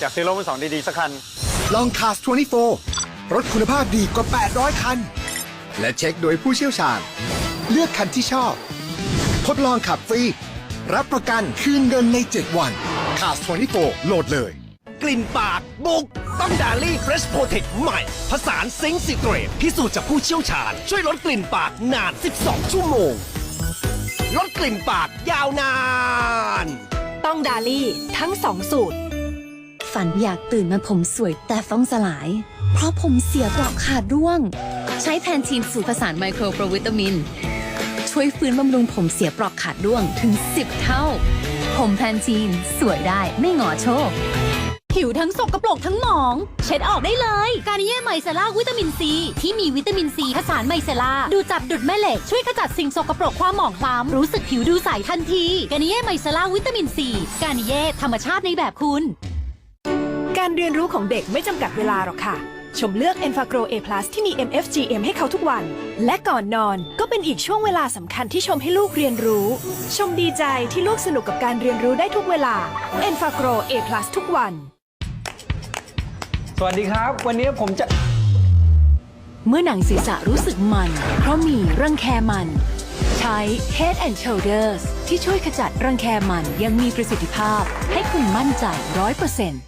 อยากซื้อรถมือสองดี ๆ สักคัน ลอง Cars 24 รถคุณภาพดีกว่า 800 คัน และเช็คโดยผู้เชี่ยวชาญ เลือกคันที่ชอบ ทดลองขับฟรี รับประกันคืนเงินใน 7 วัน Cars 24 โหลดเลย กลิ่นปากบุก ต้องดาลี่เฟรชโปรเทคใหม่ผสานซิงค์ซิเกรตพิสูจน์จากผู้เชี่ยวชาญ ช่วยลดกลิ่นปากนาน 12 ชั่วโมง ลดกลิ่นปากยาวนาน ต้องดาลี่ทั้งสองสูตร ฝันอยากตื่นมาผมสวยแต่ฟ้องสลาย เพราะผมเสียเปลอกขาดร่วง ใช้แพนทีนสูตรผสานไมโครโปรวิตามิน ช่วยฟื้นบำรุงผมเสียเปลอกขาดร่วงถึง 10 เท่า ผมแพนทีนสวยได้ไม่หงอโชคผิวทั้งสกปรกทั้งหมอง เช็ดออกได้เลย การเย่ไมเซล่าวิตามินซี ที่มีวิตามินซีผสานไมเซล่าดูจับดุดแม่เหล็ก ช่วยขจัดสิ่งสกปรกความหมองคล้ำรู้สึกผิวดูใสทันที การเย่ไมเซล่าวิตามินซี การเย่ธรรมชาติในแบบคุณ การเรียนรู้ของเด็กไม่จำกัดเวลาหรอกค่ะ ชมเลือก e n f a g r o A+ ที่มี MFGM ให้เขาทุกวัน และก่อนนอนก็เป็นอีกช่วงเวลาสำคัญที่ชมให้ลูกเรียนรู้ ชมดีใจที่ลูกสนุกกับการเรียนรู้ได้ทุกเวลา e n f a g r o A+ ทุกวัน สวัสดีครับ วันนี้ผมจะ เมื่อหนังศีรษะรู้สึกมัน เพราะมีรังแคมัน ใช้ Head and Shoulders ที่ช่วยขจัดรังแคมันอยังมีประสิทธิภาพให้คุณมั่นใจ100%